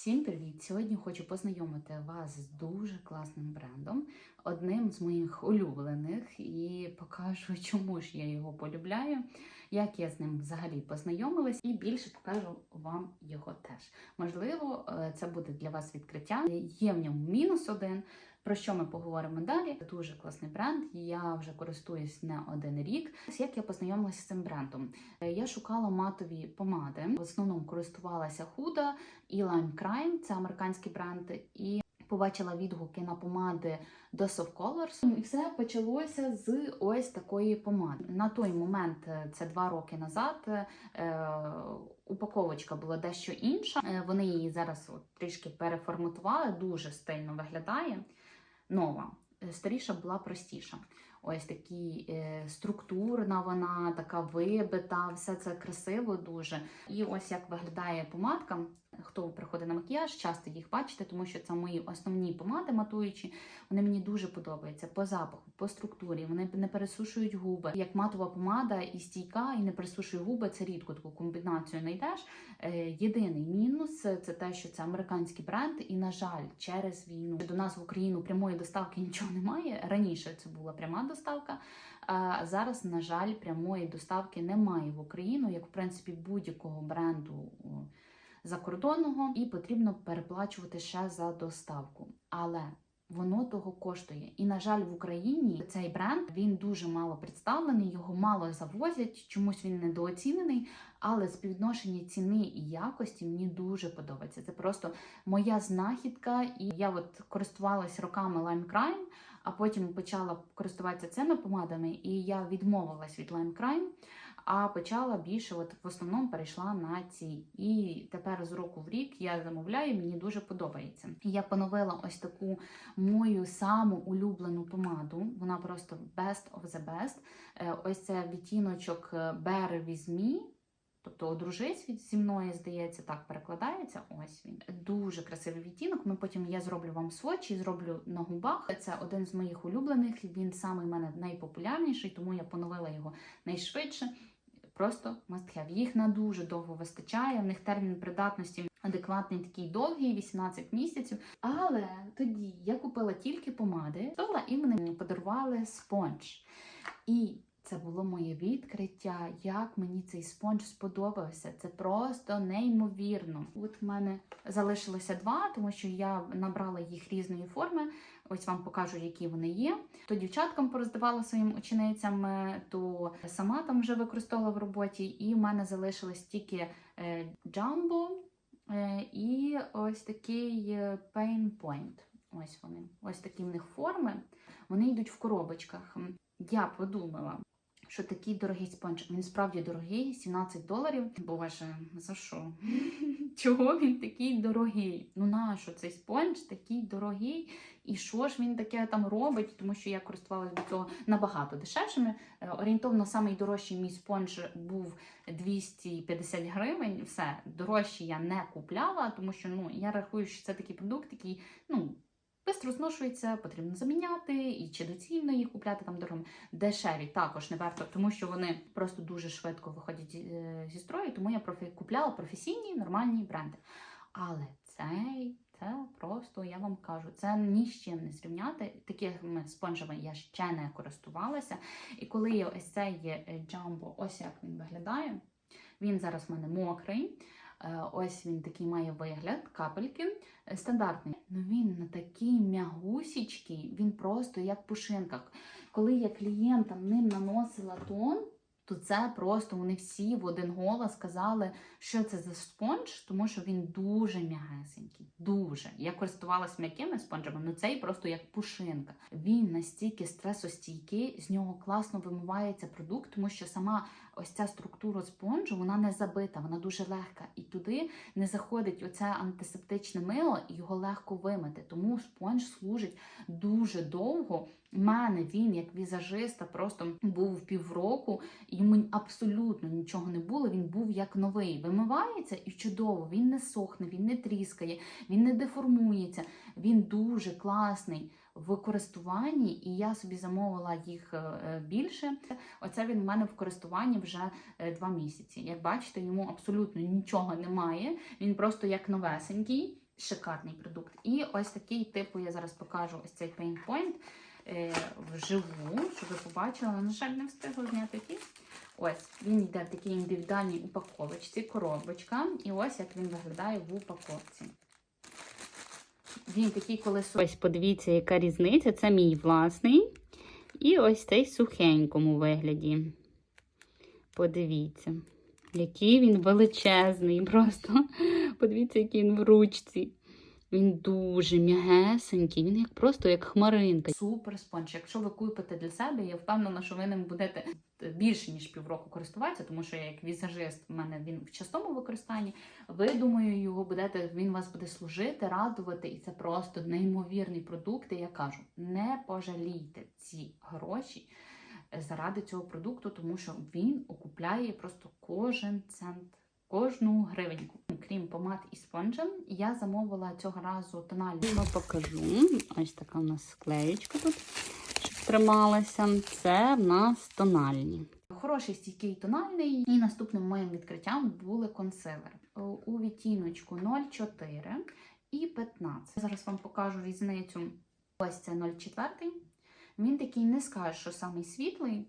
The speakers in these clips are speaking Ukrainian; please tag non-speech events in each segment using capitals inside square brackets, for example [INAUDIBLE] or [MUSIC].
Всім привіт! Сьогодні хочу познайомити вас з дуже класним брендом, одним з моїх улюблених, і покажу, [LAUGHS] чому ж я його полюбляю, як я з ним взагалі познайомилась, і більше покажу вам його теж. Можливо, е, це буде для вас відкриття. Є в ньому мінус один. Про що ми поговоримо далі? Дуже класний бренд. Я вже користуюсь не один рік. Як я познайомилася з цим брендом? Е, Я шукала матові помади. В основному користувалася Huda і Lime Crime, це американський бренд, і побачила відгуки на помади Dose of Colors. І все почалося з ось такої помади. На той момент, е, це два роки назад, е, упаковочка була дещо інша. Вони її зараз от трішки переформатували, дуже стильно виглядає. Нова. Е, Старіша була простіша. Ось такі е, структурна, вона така вибита, все це красиво дуже. І ось як виглядає помадка. Хто приходить на макіяж, часто їх бачите, тому що це мої основні помади матуючі. Вони мені дуже подобаються по запаху, по структурі. Вони не пересушують губи. Як матова помада і стійка, і не пересушує губи. Це рідко таку комбінацію знайдеш. Е, Єдиний мінус це те, що це американський бренд, і на жаль, через війну до нас в Україну прямої доставки нічого немає. Раніше це була пряма доставка. А зараз, на жаль, прямої доставки немає в Україну, як в принципі будь-якого бренду закордонного, і потрібно переплачувати ще за доставку. Але Воно того коштує. І, на жаль, в Україні цей бренд він дуже мало представлений, його мало завозять, чомусь він недооцінений. Але співвідношення ціни і якості мені дуже подобається. Це просто моя знахідка, і я от користувалась роками Lime Crime, а потім почала користуватися цими помадами, і я відмовилась від Lime Crime, а почала більше, от в основному перейшла на ці. І тепер з року в рік я замовляю, мені дуже подобається. Я поновила ось таку мою саму улюблену помаду. Вона просто best of the best. Е, Ось це відтіночок Bear with me. Тобто одружись від зі мною, здається, так перекладається. Ось він. Дуже красивий відтінок. Ми потім я зроблю вам свочі, зроблю на губах. Це один з моїх улюблених. Він саме в мене найпопулярніший, тому я поновила його найшвидше. Просто must have. Їх на дуже довго вистачає. В них термін придатності адекватний, такий довгий, 18 місяців. Але тоді я купила тільки помади, і вони подарували спонж. І це було моє відкриття, як мені цей спонж сподобався. Це просто неймовірно. От в мене залишилося два, тому що я набрала їх різної форми. Ось вам покажу, які вони є. То дівчаткам пороздавала своїм ученицям, е, то сама там вже використовувала в роботі. І в мене залишилось тільки е, Jumbo е, і ось такий е, Pain Point. Ось вони. Ось такі в них форми. Вони йдуть в коробочках. Я подумала, що такий дорогий спонж. Він справді дорогий, 17 доларів. Боже, за що? Чого він такий дорогий? Ну нащо цей спонж такий дорогий? І що ж він таке там робить? Тому що я користувалася до цього набагато дешевшими. Е, Орієнтовно найдорожчий мій спонж був 250 гривень. Все дорожче я не купляла, тому що ну я рахую, що це такий продукт, який ну. Бистро зношується, потрібно заміняти, і чи доцільно їх купляти там дорогими. Дешеві також не варто, тому що вони просто дуже швидко виходять е, зі строю, тому я профі... купляла професійні нормальні бренди. Але цей, це просто, я вам кажу, це ні з чим не зрівняти. Такими спонжами я ще не користувалася. І коли я ось цей джамбо, ось як він виглядає. Він зараз в мене мокрий. Е, Ось він такий має вигляд, капельки. Е, Стандартний. Ну він на такий м'ягусічкий, він просто як пушинка. Коли я клієнтам ним наносила тон, то це просто вони всі в один голос сказали, що це за спонж, тому що він дуже м'ягесенький. Дуже. Я користувалась м'якими спонжами, але цей просто як пушинка. Він настільки стресостійкий, з нього класно вимивається продукт, тому що сама ось ця структура спонжу вона не забита, вона дуже легка. І туди не заходить оце антисептичне мило, і його легко вимити. Тому спонж служить дуже довго. У мене він, як візажиста, просто був півроку, йому абсолютно нічого не було. Він був як новий. Вимивається і чудово, він не сохне, він не тріскає, він не деформується. Він дуже класний в користуванні, і я собі замовила їх е, більше. Оце він в мене в користуванні вже е, два місяці. Як бачите, йому абсолютно нічого немає. Він просто як новесенький. Шикарний продукт. І ось такий типу я зараз покажу ось цей е, вживу, щоб ви побачили. На жаль, не встигла зняти ті. Ось він йде в такій індивідуальній упаковочці, коробочка. І ось як він виглядає в упаковці. Він такий колесо. Ось подивіться, яка різниця. Це мій власний. І ось цей сухенькому вигляді. Подивіться, який він величезний. Просто [LAUGHS] подивіться, який він в ручці. Він дуже м'ягесенький, він як просто як хмаринка. Супер спонж. Якщо ви купите для себе, я впевнена, що ви ним будете більше ніж півроку користуватися, тому що я як візажист, в мене він в частому використанні. Ви думаю, його будете, він вас буде служити, радувати, і це просто неймовірний продукт. І я кажу, не пожалійте ці гроші заради цього продукту, тому що він окупляє просто кожен цент. Кожну гривеньку. Крім помад і спонжа, я замовила цього разу тональний. Я покажу. Ось така у нас склеєчка тут, щоб трималася. Це в нас тональні. Хороший стійкий тональний. І наступним моїм відкриттям були консилери. У відтіночку 0,4 і 15. Зараз вам покажу різницю. Ось це 0,4. Він такий не скаже, що самий світлий.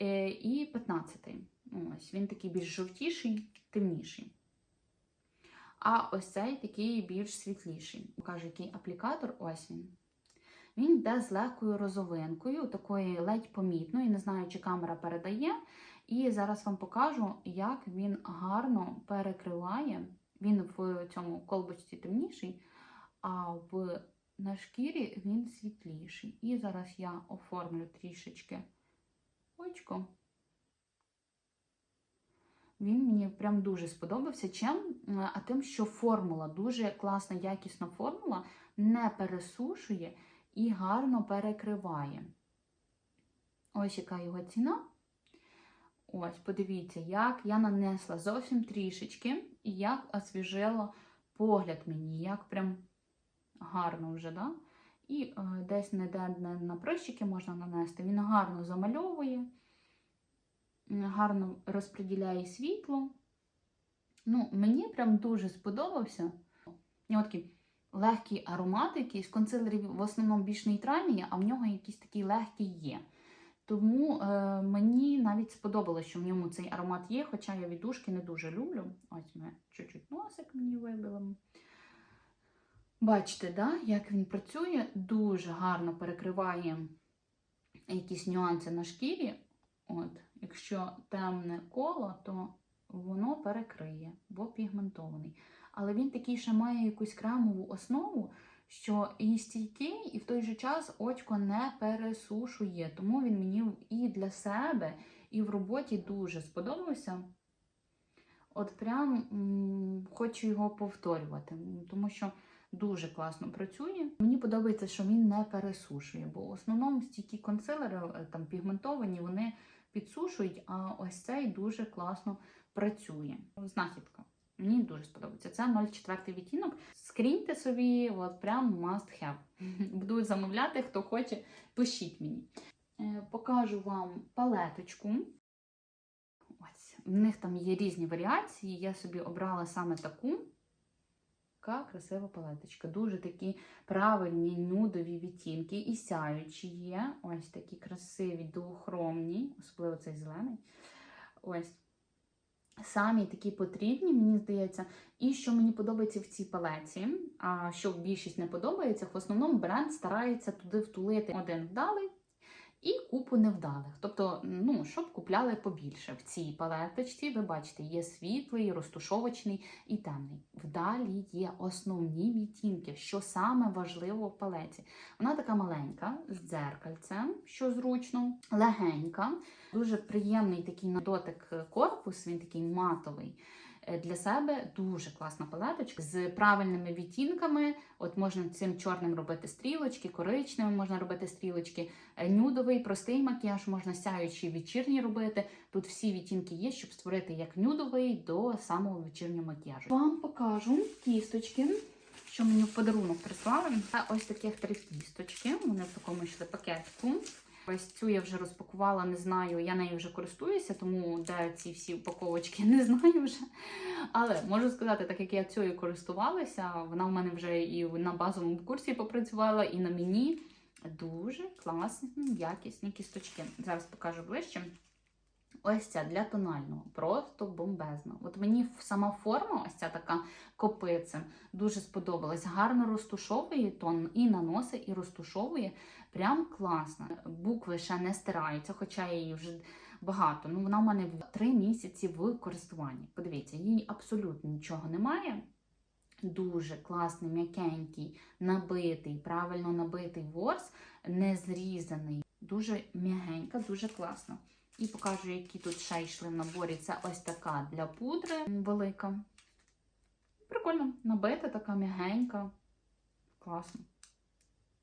е, І 15. Ось він такий більш жовтіший, темніший. А ось цей такий більш світліший. Покажу, який аплікатор, ось він. Він йде з легкою розовинкою, такою ледь помітною. Не знаю, чи камера передає. І зараз вам покажу, як він гарно перекриває. Він в цьому колбочці темніший, а в, на шкірі він світліший. І зараз я оформлю трішечки очко. Він мені прям дуже сподобався. Чим? А тим, що формула, дуже класна, якісна формула, не пересушує і гарно перекриває. Ось яка його ціна. Ось, подивіться, як я нанесла зовсім трішечки, і як освіжила погляд мені, як прям гарно вже, да? І е, десь не на прищики можна нанести. Він гарно замальовує гарно розподіляє світло. Ну, Мені прям дуже сподобався. У нього такий легкий аромат, якийсь консилерів в основному більш нейтральний, а в нього якийсь такий легкий є. Тому е, мені навіть сподобалося, що в ньому цей аромат є, хоча я віддушки не дуже люблю. Ось ми чуть-чуть носик мені вибили. Бачите, да, як він працює, дуже гарно перекриває якісь нюанси на шкірі. От, Якщо темне коло, то воно перекриє, бо пігментований. Але він такий ще має якусь кремову основу, що і стійкий, і в той же час очко не пересушує. Тому він мені і для себе, і в роботі дуже сподобався. От прям хочу його повторювати, тому що дуже класно працює. Мені подобається, що він не пересушує, бо в основному стійкі консилери, е, там пігментовані, вони підсушують, а ось цей дуже класно працює. Знахідка. Мені дуже сподобається. Це 0,4 відтінок. Скріньте собі, от прям must have. [LAUGHS] Буду замовляти, хто хоче, пишіть мені. Е, покажу вам палеточку. Ось, В них там є різні варіації. Я собі обрала саме таку. Така красива палеточка. Дуже такі правильні нюдові відтінки і сяючі є. Ось такі красиві, двохромні, особливо цей зелений. Ось. Самі такі потрібні, мені здається. І що мені подобається в цій палеці, а що більшість не подобається, в основному бренд старається туди втулити один вдалий і купу невдалих. Тобто, ну, щоб купляли побільше. В цій палеточці, ви бачите, є світлий, розтушовочний і темний. Вдалі є основні відтінки, що саме важливо в палеці. Вона така маленька, з дзеркальцем, що зручно, легенька, дуже приємний такий на дотик корпус, він такий матовий. Е, для себе дуже класна палеточка з правильними відтінками. От можна цим чорним робити стрілочки, коричневим можна робити стрілочки, е, нюдовий, простий макіяж, можна сяючий вечірній робити. Тут всі відтінки є, щоб створити як нюдовий до самого вечірнього макіяжу. Вам покажу кісточки. Що мені в подарунок прислали. Це ось таких три кісточки. Вони в такому йшли пакетку. Ось цю я вже розпакувала, не знаю. Я нею вже користуюся, тому де ці всі упаковочки [LAUGHS] не знаю вже. Але можу сказати, так як я цією користувалася, вона в мене вже і на базовому курсі попрацювала, і на мені. Дуже класні, якісні кісточки. Зараз покажу ближче. Ось ця для тонального, просто бомбезна. От мені сама форма, ось ця така копиця, дуже сподобалась. Гарно розтушовує тон і наносить, і розтушовує. Прям класно. Букви ще не стираються, хоча я її вже багато. Ну, вона в мене три місяці в користуванні. Подивіться, їй абсолютно нічого немає. Дуже класний, м'якенький, набитий, правильно набитий ворс, не зрізаний. Дуже м'ягенька, дуже класно. І покажу, які тут ще йшли в наборі. Це ось така для пудри велика. Прикольно, набита, така м'ягенька. Класно.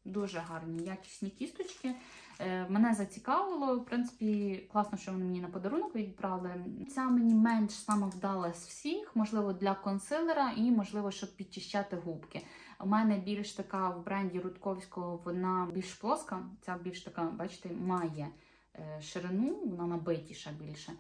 Дуже гарні, якісні кісточки. Е, мене зацікавило. В принципі, класно, що вони мені на подарунок відправили. Ця мені менш саме вдала з всіх, можливо, для консилера і, можливо, щоб підчищати губки. У мене більш така в бренді Рудковського, вона більш плоска. Ця більш така, бачите, має ширину, вона набитіша більше.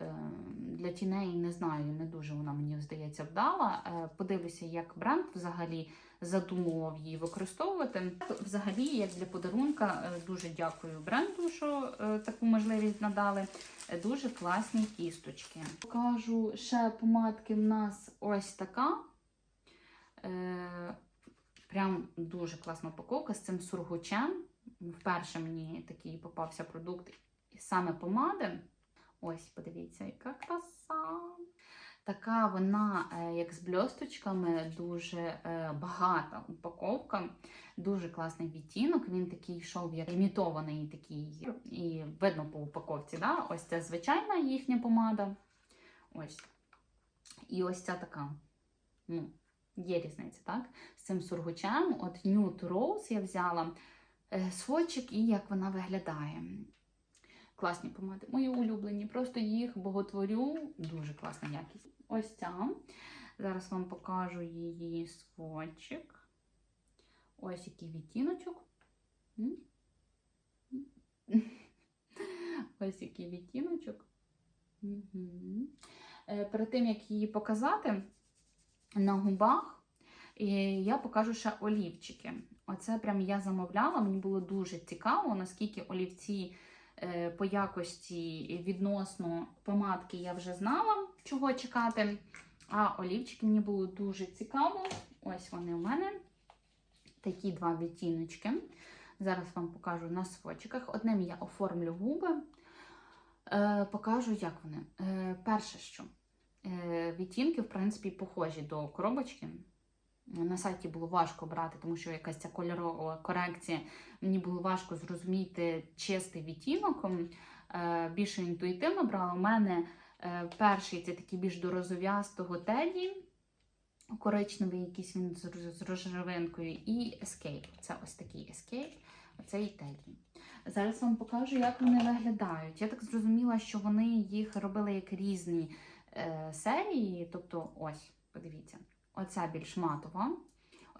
Е, Для тіней не знаю, не дуже вона мені здається вдала. Е, Подивлюся, як бренд взагалі задумував її використовувати. Взагалі, як для подарунка, е, дуже дякую бренду, що е, таку можливість надали. Е, Дуже класні кісточки. Покажу ще помадки в нас ось така. Е, Прям дуже класна упаковка з цим сургучем. Вперше мені такий попався продукт саме помади. Ось, подивіться, яка краса. Така вона, е, як з бльосточками, дуже е, багата упаковка, дуже класний відтінок. Він такий йшов як імітований, такий, і видно по упаковці. Да? Ось це звичайна їхня помада. Ось. І ось ця така. Ну, є різниця, так? З цим сургучем. От Nude Rose я взяла е, сводчик і як вона виглядає. Класні помади. Мої улюблені. Просто їх боготворю. Дуже класна якість. Ось ця. Зараз вам покажу її сводчик. Ось який відтіночок. [LAUGHS] Ось який відтіночок. Угу. Перед тим, як її показати на губах, е, я покажу ще олівчики. Оце прям я замовляла, мені було дуже цікаво, наскільки олівці е, по якості відносно помадки я вже знала, чого чекати. А олівчики мені було дуже цікаво. Ось вони у мене. Такі два відтіночки. Зараз вам покажу на сводчиках. Одним я оформлю губи, е, покажу, як вони. Е, перше, що е, відтінки, в принципі, похожі до коробочки. На сайті було важко брати, тому що якась ця кольорова корекція. Мені було важко зрозуміти чистий відтінок. Е, більше інтуїтивно брала. У мене е, перший це такий більш до розов'ястого теді, коричневий, якийсь він з, рожевинкою, і Escape. Це ось такий Escape, оцей теді. Зараз вам покажу, як вони виглядають. Я так зрозуміла, що вони їх робили як різні е, серії. Тобто, ось, подивіться. Оця більш матова,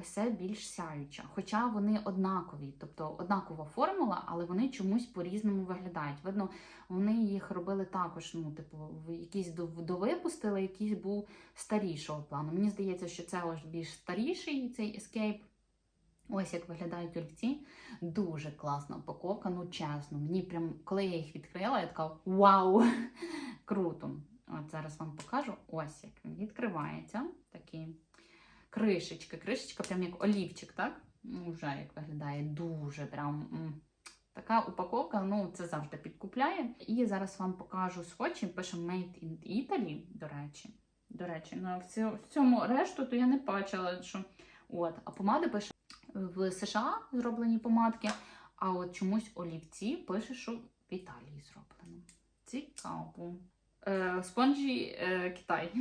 ось це більш сяюча. Хоча вони однакові, тобто однакова формула, але вони чомусь по-різному виглядають. Видно, вони їх робили також, ну, типу, якісь довипустили, якийсь був старішого плану. Мені здається, що це ось більш старіший цей Escape. Ось як виглядають олівці. Дуже класна упаковка, ну чесно. Мені прям, коли я їх відкрила, я така вау! [LAUGHS] Круто! От зараз вам покажу. Ось як він відкривається. Такі кришечки. Кришечка, прям як олівчик, так? Ну, вже як виглядає дуже прям. Така упаковка, ну це завжди підкупляє. І зараз вам покажу свочі. Пише Made in Italy, до речі. До речі, ну в цьому решту то я не бачила, що. От, а помади пише в США зроблені помадки, а от чомусь олівці пише, що в Італії зроблено. Цікаво. Е, спонжі е, Китай.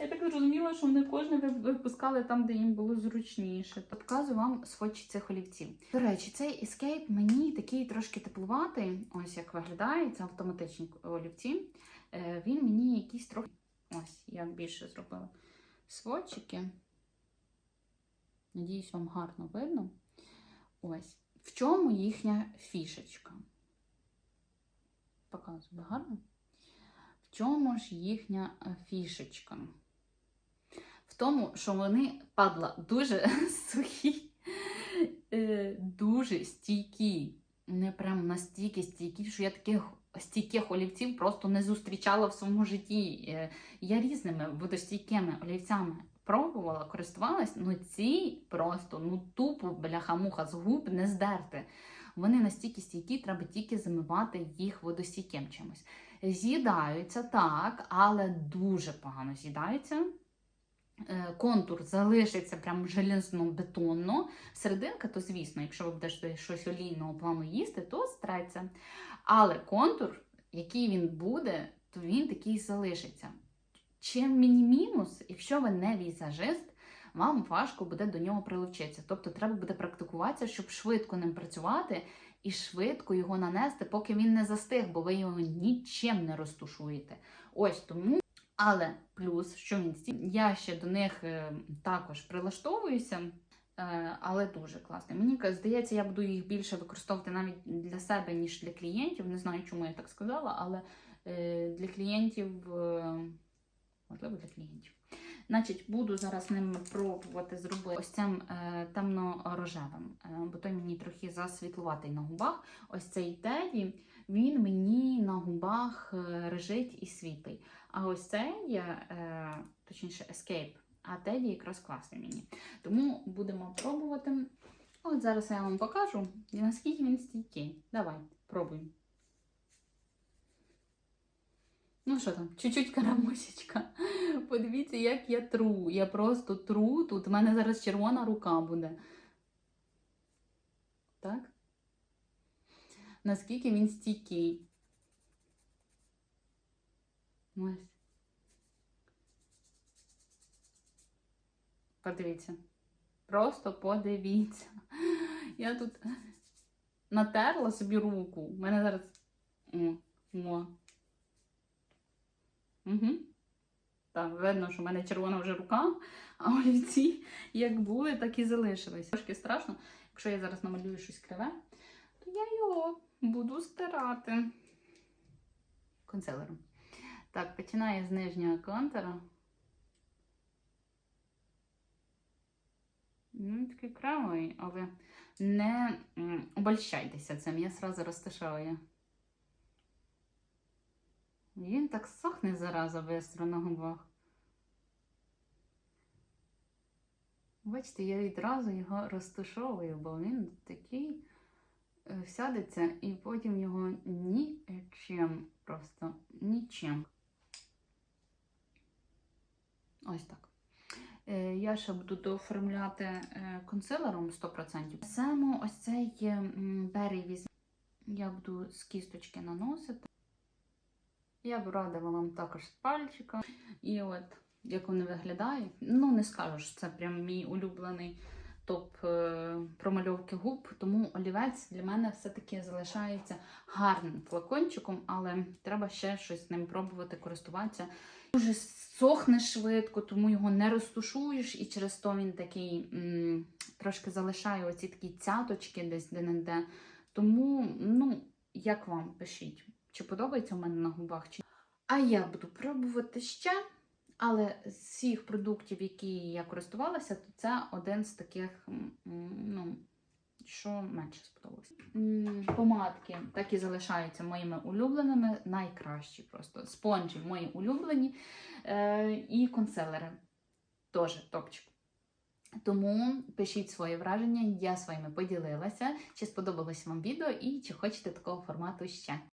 Я так зрозуміла, що вони кожне випускали там, де їм було зручніше. Показую вам сводчі цих олівців. До речі, цей Escape мені такий трошки теплуватий. Ось як виглядає, це автоматичні олівці. Е, Він мені якийсь трохи. Ось, я більше зробила сводчики. Надіюсь, вам гарно видно. Ось. В чому їхня фішечка? Показую гарно. В чому ж їхня е, фішечка? В тому, що вони падла дуже [LAUGHS] сухі, е, дуже стійкі. Не прям настільки стійкі, що я таких стійких олівців просто не зустрічала в своєму житті. Е, Я різними водостійкими олівцями пробувала, користувалась, ну ці просто ну тупо бляха-муха з губ не здерти. Вони настільки стійкі, треба тільки замивати їх водостійким чимось. З'їдаються так, але дуже погано з'їдаються. Е, Контур залишиться прям железно-бетонно. Серединка, то звісно, якщо ви будете щось олійного плану їсти, то стреться. Але контур, який він буде, то він такий залишиться. Чим міні-мінус, якщо ви не візажист, вам важко буде до нього прилучитися. Тобто треба буде практикуватися, щоб швидко ним працювати і швидко його нанести, поки він не застиг, бо ви його нічим не розтушуєте. Ось тому. Але плюс, що він стій, я ще до них е, також прилаштовуюся, е, але дуже класно. Мені здається, я буду їх більше використовувати навіть для себе, ніж для клієнтів. Не знаю, чому я так сказала, але е, для клієнтів, можливо, для клієнтів. Значить, буду зараз ними пробувати зробити ось цим е, темно-рожевим, е, бо той мені трохи засвітлуватий на губах. Ось цей теді, він мені на губах е, режить і світлий. А ось цей, е, точніше, Escape, а теді якраз класний мені. Тому будемо пробувати. От зараз я вам покажу, наскільки він стійкий. Давай, пробуємо. Ну що там, чуть-чуть карамусечка. [LAUGHS] Подивіться, як я тру. Я просто тру. Тут у мене зараз червона рука буде. Так? Наскільки він стійкий. Ось. Подивіться. Просто подивіться. Я тут натерла собі руку. У мене зараз. О, о. Угу. Так, видно, що в мене червона вже рука, а олівці як були, так і залишились. Трошки страшно, якщо я зараз намалюю щось криве, буду стирати консилером. Так, починаю з нижнього контура. Ну, такий кремовий, але не обольщайтеся цим, я сразу розташовую. Він так сохне зараза бистро на губах. Бачите, я відразу його розташовую, бо він такий е, сядеться і потім його нічим, просто нічим. Ось так. Е, Я ще буду дооформляти е, консилером 100%. Саме ось цей берій візьму. Я буду з кісточки наносити. Я б радила вам також з пальчика. І от, як вони виглядають. Ну, не скажу, що це прям мій улюблений топ е, промальовки губ, тому олівець для мене все-таки залишається гарним флакончиком, але треба ще щось з ним пробувати користуватися. Дуже сохне швидко, тому його не розтушуєш, і через то він такий м, трошки залишає оці такі цяточки десь де-не-де. Тому, ну, як вам пишіть, чи подобається у мене на губах? Чи... А я буду пробувати ще. Але з всіх продуктів, які я користувалася, то це один з таких, ну, що менше сподобалося. Помадки так і залишаються моїми улюбленими, найкращі просто. Спонжі мої улюблені. Е, і консилери теж топчик. Тому пишіть свої враження, я своїми поділилася, чи сподобалось вам відео і чи хочете такого формату ще.